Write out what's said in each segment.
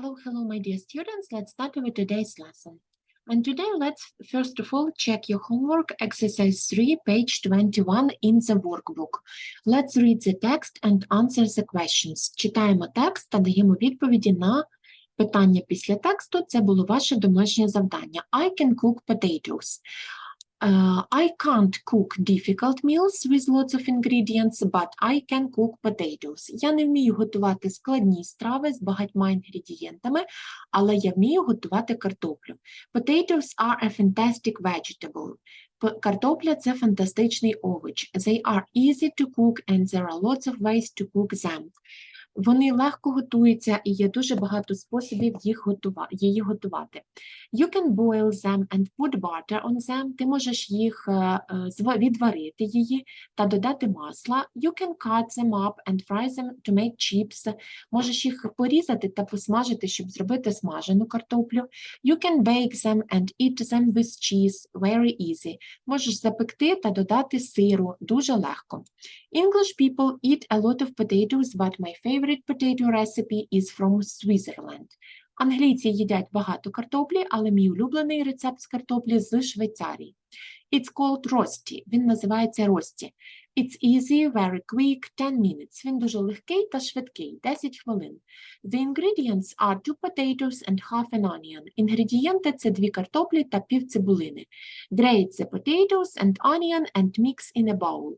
Hello, hello, my dear students. Let's start with today's lesson. And today, let's first of all check your homework, exercise 3, page 21 in the workbook. Let's read the text and answer the questions. Читаємо текст та даємо відповіді на питання після тексту. Це було ваше домашнє завдання. I can cook potatoes. Uh, I can't cook difficult meals with lots of ingredients, but I can cook potatoes. Я не вмію готувати складні страви з багатьма інгредієнтами, але я вмію готувати картоплю. Potatoes are a fantastic vegetable. Картопля – це фантастичний овоч. They are easy to cook and there are lots of ways to cook them. Вони легко готуються і є дуже багато способів їх готува... її готувати. You can boil them and put butter on them. Ти можеш їх е, е, відварити її та додати масла. You can cut them up and fry them to make chips. Можеш їх порізати та посмажити, щоб зробити смажену картоплю. You can bake them and eat them with cheese. Very easy. Можеш запекти та додати сиру. Дуже легко. English people eat a lot of potatoes, but my favorite potato recipe is from Switzerland. Англійці їдять багато картоплі, але мій улюблений рецепт з картоплі з Швейцарії. It's called rosti. Він називається рості. It's easy, very quick, 10 minutes. Він дуже легкий та швидкий, 10 хвилин. The ingredients are two potatoes and half an onion. Інгредієнти – це дві картоплі та пів цибулини. Grate the potatoes and onion and mix in a bowl.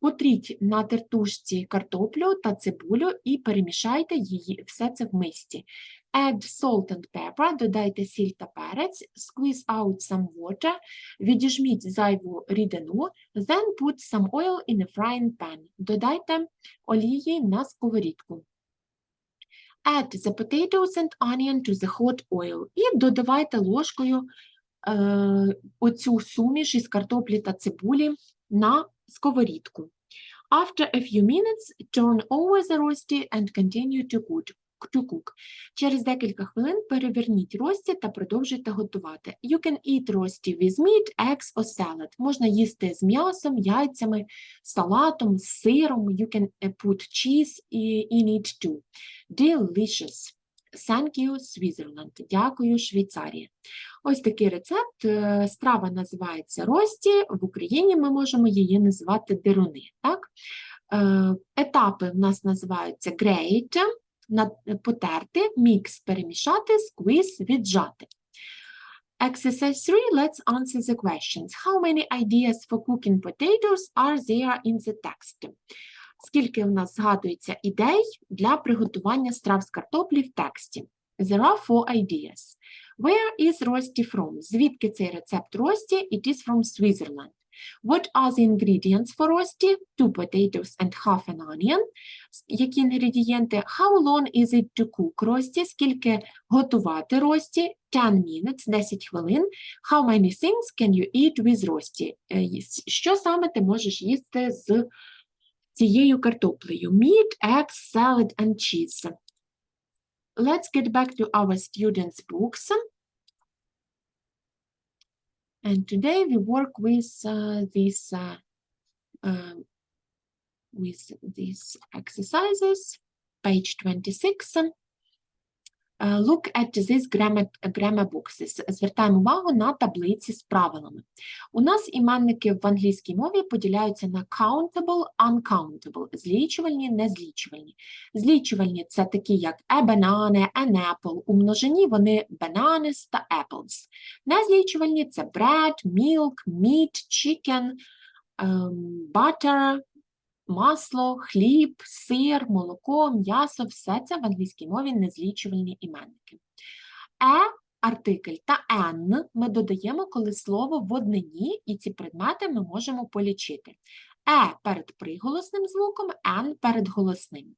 Потріть на тертушці картоплю та цибулю і перемішайте її все це в мисці. Add salt and pepper, додайте сіль та перець, squeeze out some water, відіжміть зайву рідину, then put some oil in a frying pan. Додайте олії на сковорідку. Add the potatoes and onion to the hot oil і додавайте ложкою е, оцю суміш із картоплі та цибулі на сковорідку. After a few minutes, turn over the roasty and continue to cook. Через декілька хвилин переверніть рості та продовжуйте готувати. You can eat roasty with meat, eggs or salad. Можна їсти з м'ясом, яйцями, салатом, сиром. You can uh, put cheese in it too. Delicious. Thank you, Switzerland. Дякую, Швейцарія. Ось такий рецепт. Е, Страва називається рості. В Україні ми можемо її називати деруни. Так? Е, Етапи в нас називаються grate, потерти, мікс перемішати, squeeze віджати. Exercise 3, let's answer the questions. How many ideas for cooking potatoes are there in the text? Скільки в нас згадується ідей для приготування страв з картоплі в тексті? There are four ideas. Where is Rosti from? Звідки цей рецепт Рості? It is from Switzerland. What are the ingredients for Rosti? Two potatoes and half an onion. Які інгредієнти? How long is it to cook Rosti? Скільки готувати Рості? 10 minutes, 10 хвилин. How many things can you eat with Rosti? Е, Що саме ти можеш їсти з цією картоплею? Meat, eggs, salad and cheese. Let's get back to our students' books. And today we work with uh, these uh, um, with these exercises, page 26. Uh, look at these grammar, grammar boxes. Звертаємо увагу на таблиці з правилами. У нас іменники в англійській мові поділяються на countable, uncountable, злічувальні, незлічувальні. Злічувальні – це такі, як a banana, an apple. У множині вони bananas та apples. Незлічувальні – це bread, milk, meat, chicken, ем, butter, масло, хліб, сир, молоко, м'ясо – все це в англійській мові незлічувальні іменники. Е – артикль та «н» ми додаємо, коли слово в однині, і ці предмети ми можемо полічити. Е перед приголосним звуком, «н» перед голосним.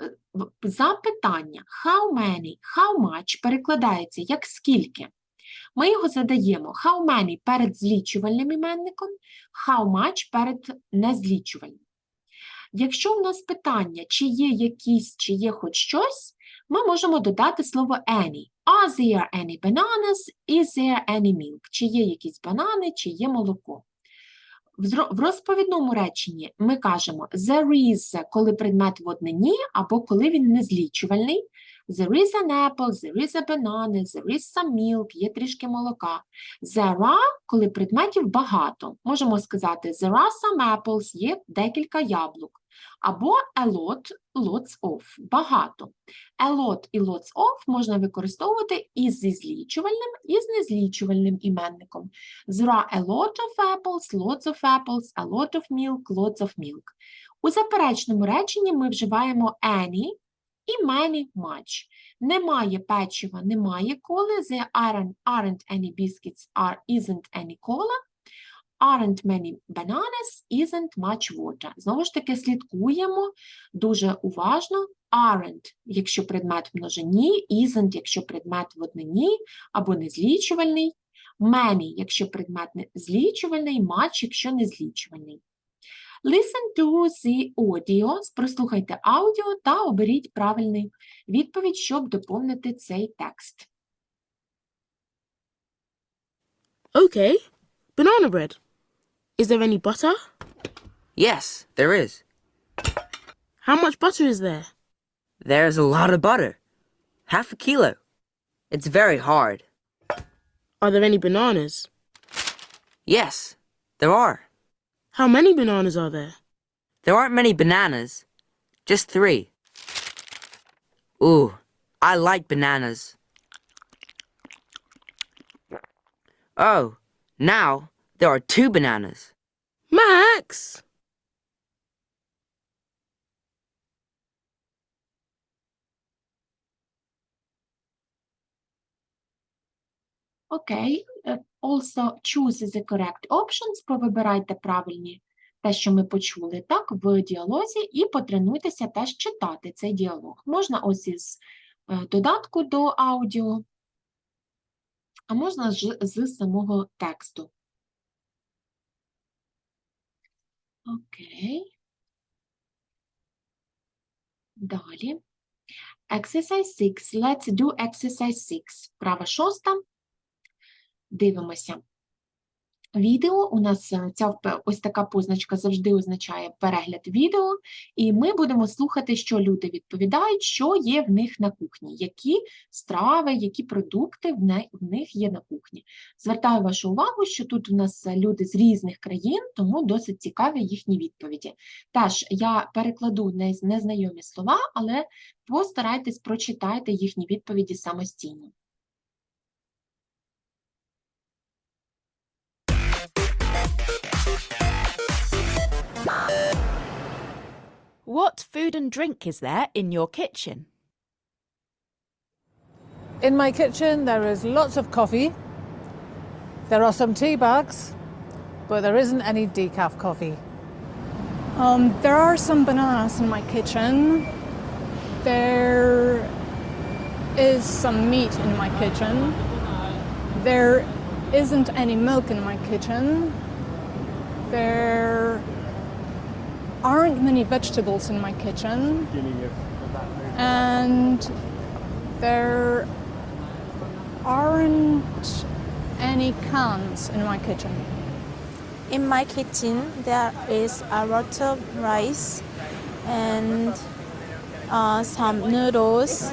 Е, Запитання how many, how much перекладається як скільки. Ми його задаємо how many перед злічувальним іменником, how much перед незлічувальним. Якщо в нас питання, чи є якісь, чи є хоч щось, ми можемо додати слово any. Are there any bananas? Is there any milk? Чи є якісь банани, чи є молоко? В розповідному реченні ми кажемо there is, коли предмет в однині або коли він незлічувальний. There is an apple, there is a banana, there is some milk, є трішки молока. There are, коли предметів багато. Можемо сказати there are some apples, є декілька яблук. Або a lot, lots of, багато. A lot і lots of можна використовувати і зі злічувальним, і з незлічувальним іменником. There are a lot of apples, lots of apples, a lot of milk, lots of milk. У заперечному реченні ми вживаємо any і many, much. Немає печива, немає коли. There aren't, aren't any biscuits, are, isn't any cola. Aren't many bananas, isn't much water. Знову ж таки, слідкуємо дуже уважно. Aren't, якщо предмет в множині, isn't, якщо предмет в однині або незлічувальний. Many, якщо предмет злічувальний, much, якщо незлічувальний. Listen to the audio, прослухайте аудіо та оберіть правильну відповідь, щоб доповнити цей текст. Okay. Banana bread. Is there any butter? Yes, there is. How much butter is there? There's a lot of butter. Half a kilo. It's very hard. Are there any bananas? Yes, there are. How many bananas are there? There aren't many bananas. Just three. Ooh, I like bananas. Oh, now there are two bananas. Max! Okay, Also choose the correct options, повибирайте правильні те, що ми почули, так, в діалозі, і потренуйтеся теж читати цей діалог. Можна ось із е, додатку до аудіо, а можна ж з самого тексту. Окей. Далі. Exercise 6. Let's do exercise 6. Права шоста. Дивимося. Відео у нас е, ця ось така позначка завжди означає перегляд відео, і ми будемо слухати, що люди відповідають, що є в них на кухні, які страви, які продукти в, них є на кухні. Звертаю вашу увагу, що тут у нас е, люди з різних країн, тому досить цікаві їхні відповіді. Теж я перекладу незнайомі слова, але постарайтесь прочитайте їхні відповіді самостійно. What food and drink is there in your kitchen? In my kitchen, there is lots of coffee. There are some tea bags, but there isn't any decaf coffee. Um, there are some bananas in my kitchen. There is some meat in my kitchen. There isn't any milk in my kitchen. There aren't many vegetables in my kitchen. And there aren't any cans in my kitchen. In my kitchen, there is a lot of rice and uh, some noodles.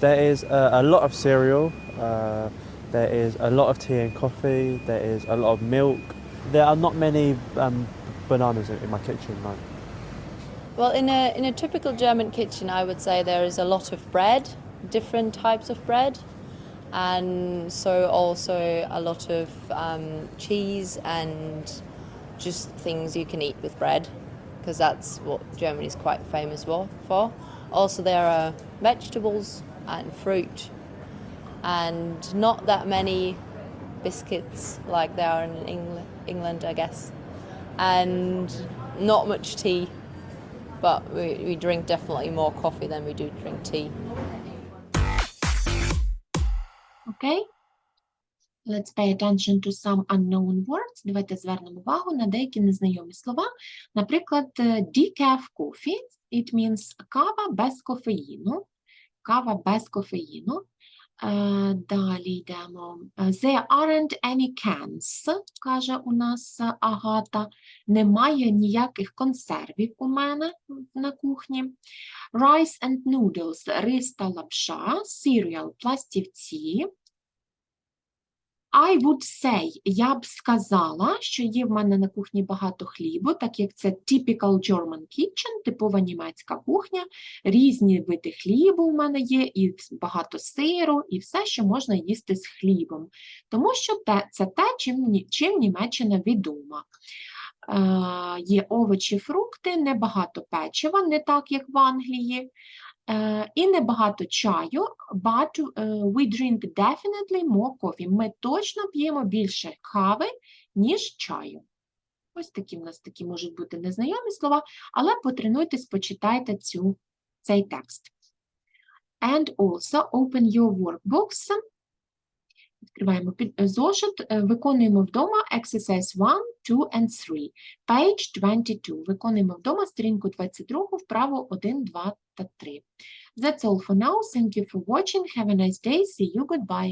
There is uh, a lot of cereal. Uh, there is a lot of tea and coffee. There is a lot of milk. There are not many um, bananas in, my kitchen. No. Well, in a in a typical German kitchen, I would say there is a lot of bread, different types of bread, and so also a lot of um, cheese and just things you can eat with bread, because that's what Germany is quite famous for. Also there are vegetables and fruit, and not that many biscuits like there are in England I guess, and not much tea but we, we drink definitely more coffee than we do drink tea. Окей? Let's pay attention to some unknown words. Давайте звернемо увагу на деякі незнайомі слова. Наприклад, е, decaf coffee. It means кава без кофеїну. Кава без кофеїну. Е, Далі йдемо. There aren't any cans, каже у нас Агата. Немає ніяких консервів у мене на кухні. Rice and noodles – рис та лапша. Cereal – пластівці. I would say, я б сказала, що є в мене на кухні багато хлібу, так як це typical German kitchen, типова німецька кухня, різні види хлібу в мене є, і багато сиру, і все, що можна їсти з хлібом. Тому що те, це те, чим, чим Німеччина відома. Е, є овочі, фрукти, небагато печива, не так, як в Англії. Е, і небагато чаю, but е, we drink definitely more coffee. Ми точно п'ємо більше кави, ніж чаю. Ось такі в нас такі можуть бути незнайомі слова, але потренуйтесь, почитайте цю, цей текст. And also open your workbooks. Відкриваємо е, зошит, е, виконуємо вдома exercise 1, 2 and 3. Page 22. Виконуємо вдома сторінку 22, вправо 1, 2 та 3. That's all for now. Thank you for watching. Have a nice day. See you. Goodbye.